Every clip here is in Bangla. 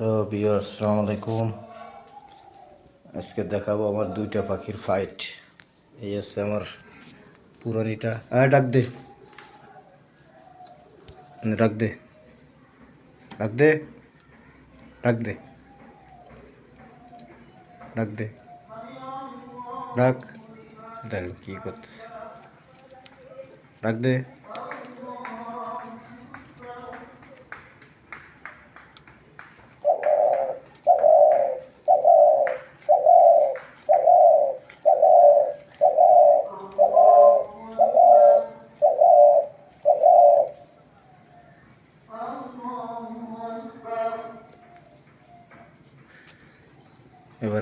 তো বিয়ার সালাম আলাইকুম। আজকে দেখাবো আমার দুইটা পাখির ফাইট এই হচ্ছে আমার পুরানিটা। হ্যাঁ ডাক দে। রাখ দে। রাখ দে। রাখ দে। রাখ দে। রাখ দেখেন কী করতেছে। রাখ দে।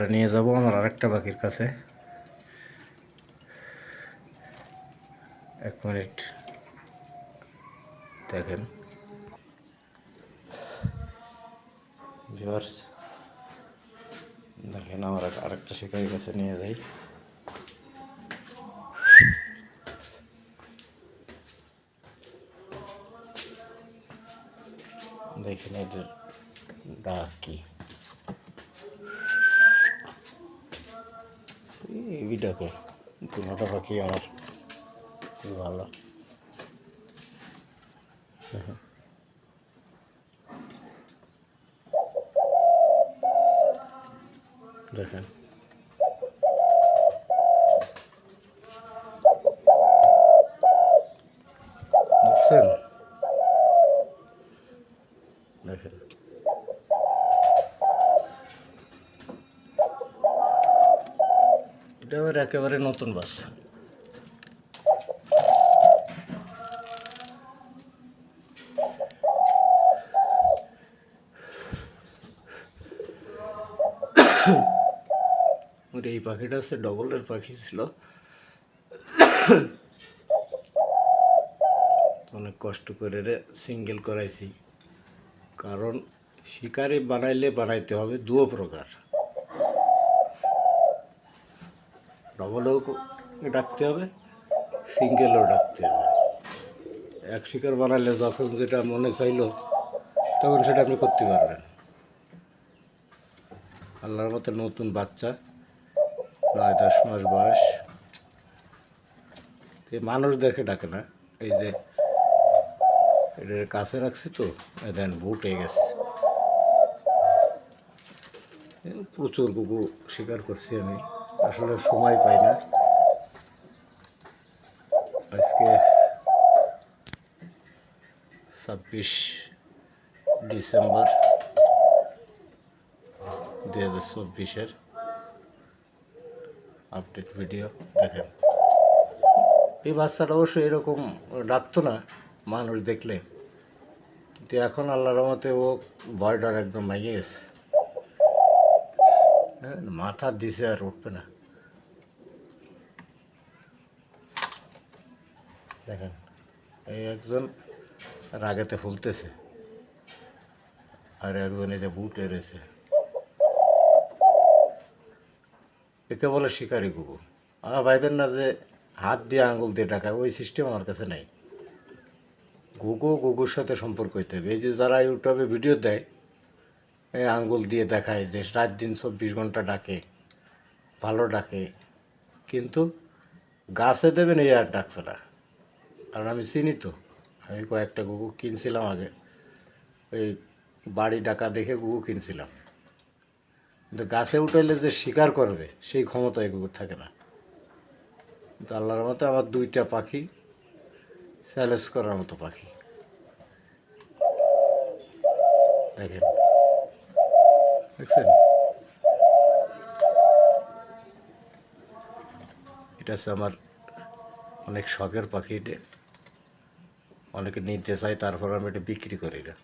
নিয়ে যাব আমার আরেকটা পাখির কাছে। এক মিনিট। দেখেন। ভিউয়ার্স, দেখেন আমার এক- আরেকটা শিকারির কাছে নিয়ে যাই। দেখেন এদের ডাক কি? এই দেখো দুটা পাখি আমার খুব ভালো। দেখেন দেখছেন দেখেন এটা আবার একেবারে নতুন ওর এই পাখিটা হচ্ছে ডবলের পাখি ছিল। অনেক কষ্ট করে রে সিঙ্গেল করাইছি। কারণ শিকারি বানাইলে বানাইতে হবে দুও প্রকার। ডবলও ডাকতে হবে, সিঙ্গেলও ডাকতে হবে। এক শিকার বানালে যখন যেটা মনে চাইলো, তখন সেটা আপনি করতে পারবেন। আল্লাহর মতো নতুন বাচ্চা, নয় দশ মাস বয়স। মানুষ দেখে ডাকে না, এই যে এটার কাছে রাখছি তো দেন বুট হয়ে গেছে। প্রচুর কুকুর শিকার করছি আমি। আসলে সময় পাই না। আজকে ছাব্বিশ ডিসেম্বর দু হাজার চব্বিশের আপডেট ভিডিও দেখেন। এই বাচ্চাটা অবশ্য এরকম ডাকতো না মানুষ দেখলে। কিন্তু এখন আল্লাহ রহমতে ও ভয়ডার একদম ভেঙে গেছে। হ্যাঁ, মাথা দিছে আর উঠবে না। দেখেন, এই একজন রাগেতে ফুলতেছে, আর একজন এই যে বুটে রয়েছে একে বলে শিকারি কুকুর। আমার ভাইবেন না যে হাত দিয়ে আঙুল দিয়ে টাকা ওই সিস্টেম আমার কাছে নাই। গুগু গুগুর সাথে সম্পর্ক হইতে হবে। এই যে যারা ইউটিউবে ভিডিও দেয়, এই আঙ্গুল দিয়ে দেখায় যে রাত দিন চব্বিশ ঘণ্টা ডাকে, ভালো ডাকে, কিন্তু গাছে দেবেন এই আর ডাকবে না। কারণ আমি চিনি তো। আমি কয়েকটা গুগু কিনছিলাম আগে। ওই বাড়ি ডাকা দেখে গুগু কিনছিলাম। কিন্তু গাছে উঠাইলে যে শিকার করবে, সেই ক্ষমতা এই কুকুর থাকে না। কিন্তু আল্লাহর মতো আমার দুইটা পাখি চ্যালেঞ্জ করার মতো পাখি। দেখেন। দেখছেন? এটা হচ্ছে আমার অনেক শখের পাখি এটা। অনেকে নিতে চাই তারপর আমি এটা বিক্রি করি না।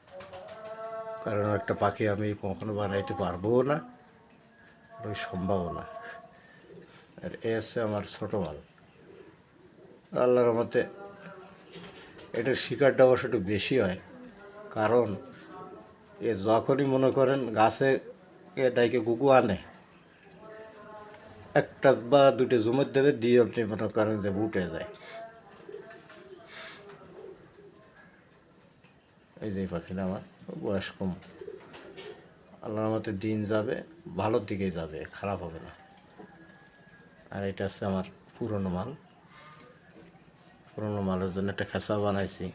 কারণ একটা পাখি আমি কখনো বানাইতে পারব না ওই সম্ভবও না। আর এ হচ্ছে আমার ছোটো মাল। আল্লাহর মতে এটার শিকারটা অবশ্য একটু বেশি হয়, কারণ এ যখনই মনে করেন গাছে এটাকে কুকু আনে, একটা বা দুটো জুমের দেবে, দিয়ে আপনি মনে করেন যে উঠে যায়। এই যে পাখিটা আমার বয়স কম। আল্লাহর মতে দিন যাবে, ভালোর দিকেই যাবে, খারাপ হবে না। আর এটা হচ্ছে আমার পুরনো মাল। পুরনো মালের জন্য একটা খেসা বানাইছি।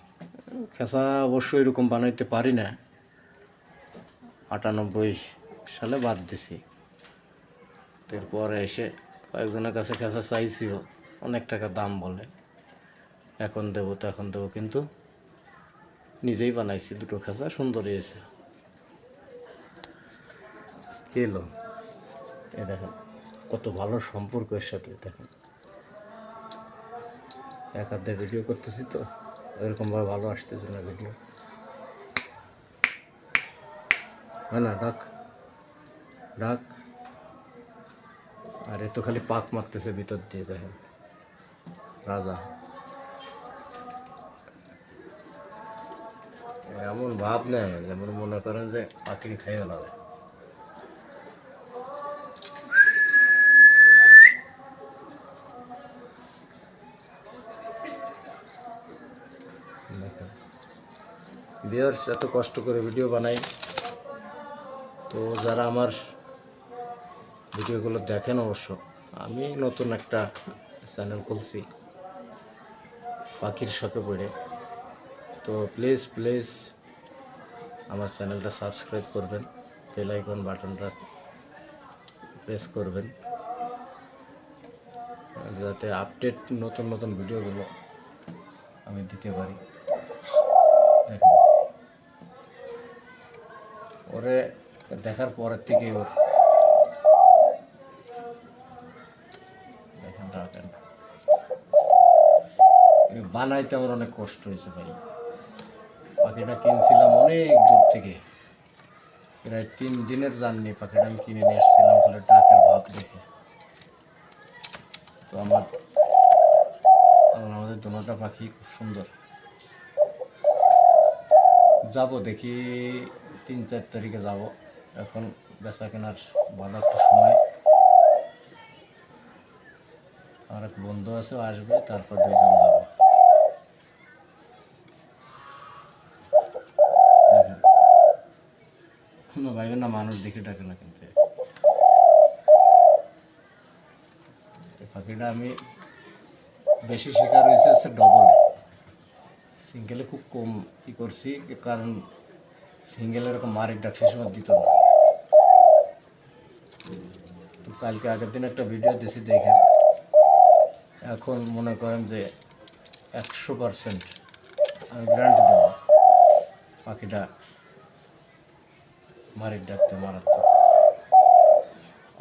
খেসা অবশ্যই এরকম বানাইতে পারি না। আটানব্বই সালে বাদ দিছি। এরপরে এসে কয়েকজনের কাছে খেসা চাইছিও, অনেক টাকা দাম বলে। এখন দেবো, তো এখন দেবো, কিন্তু নিজেই বানাইছি দুটো খেসা সুন্দর হয়েছে। এলো এ দেখেন, কত ভালো সম্পর্ক এর সাথে, দেখেন। এক দিয়ে ভিডিও করতেছি তো, এরকমভাবে ভালো আসতেছে না ভিডিও হয় না, ডাক ডাক। আর এ তো খালি পাক মারতেছে ভিতর দিয়ে, দেখেন। রাজা। এমন ভাব নেয় যেমন মনে করেন যে পাখি খাইয়ে লাগে ভিউয়ার্স এত কষ্ট করে ভিডিও বানাই, তো যারা আমার ভিডিওগুলো দেখেন অবশ্য, আমি নতুন একটা চ্যানেল খুলছি, পাখির শখে পড়ে। তো প্লিজ প্লিজ আমার চ্যানেলটা সাবস্ক্রাইব করবেন বেল আইকন বাটনটা প্রেস করবেন, যাতে আপডেট নতুন নতুন ভিডিওগুলো আমি দিতে পারি। দেখেন। ওরে, দেখার পরের থেকে ওর দেখেন বানাইতে আমার অনেক কষ্ট হয়েছে ভাই। পাখিটা কিনছিলাম অনেক দূর থেকে। প্রায় তিন দিনের জার্নি পাখিটা আমি কিনে নিয়ে এসেছিলাম তাহলে ডাকের ভাব দেখে। তো আমার আমাদের দোনোটা পাখি খুব সুন্দর। যাব দেখি, তিন চার তারিখে যাব। এখন বেচা কেনার ভালো একটা সময়। আমার এক বন্ধু আছে আসবে, তারপর দুইজন যাব দেখেন কোনো ভাইবে না মানুষ দেখে ডাকে না কিন্তু। পাখিটা আমি বেশি শিকার হয়েছে হচ্ছে ডবলে সিঙ্গেলে খুব কম ই করছি, কারণ সিঙ্গেল এরকম মারের ডাক সে সময় দিত না। তো কালকে আগের দিন একটা ভিডিও দিয়েছি দেখেন। এখন মনে করেন যে একশো পারসেন্ট আমি গ্যারান্টি দেবো পাখিটা মারির ডাকতে মারাত্মক।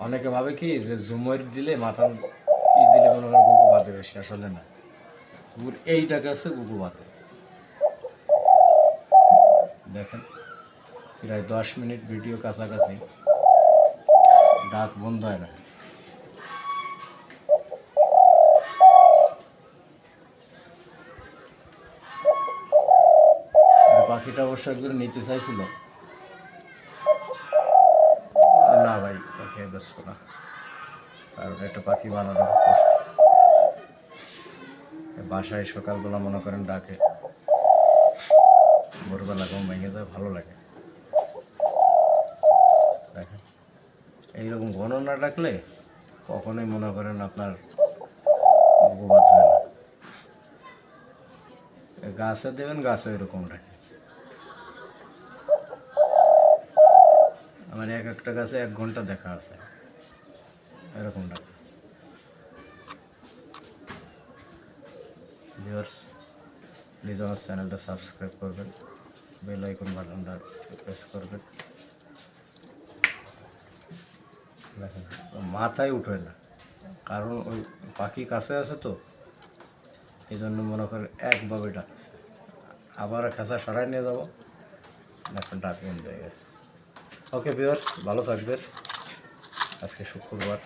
অনেকে ভাবে কি যে জুময়ের দিলে মাথা ই দিলে মনে করেন গুকু বাঁধে বেশি, আসলে না। গুগুর এই ডাকে আছে গুগু বাঁধে দেখেন, প্রায় দশ মিনিট ভিডিও কাছাকাছি। ডাক বন্ধ হয় না। পাখিটা অবশ্য একজন নিতে চাইছিল না পাখি ব্যস্ত না। কারণ একটা পাখি বানানো কষ্ট। বাসায় সকালবেলা মনে করেন ডাকে। ভোরবেলা ঘুম ভেঙে যায়, ভালো লাগে। দেখেন, এইরকম ঘন না ডাকলে কখনোই মনে করেন আপনার না। গাছে দেবেন, গাছে এরকম ডাকে। আমার এক একটা গাছে এক ঘণ্টা দেখা আছে। এরকম ডাকে। ভিউয়ার্স প্লিজ আমার চ্যানেলটা সাবস্ক্রাইব করবেন। বেল আইকন বাটনটা প্রেস করবেন। দেখেন, মাথায় উঠে না। কারণ ওই পাখি কাছে আছে তো এই জন্য মনে করেন একভাবে ডাকছে। আবার খাঁচা সরাই নিয়ে যাব। এখন ডাক হয়ে গেছে। ওকে ভিউয়ার্স ভালো থাকবেন। আজকে শুক্রবার।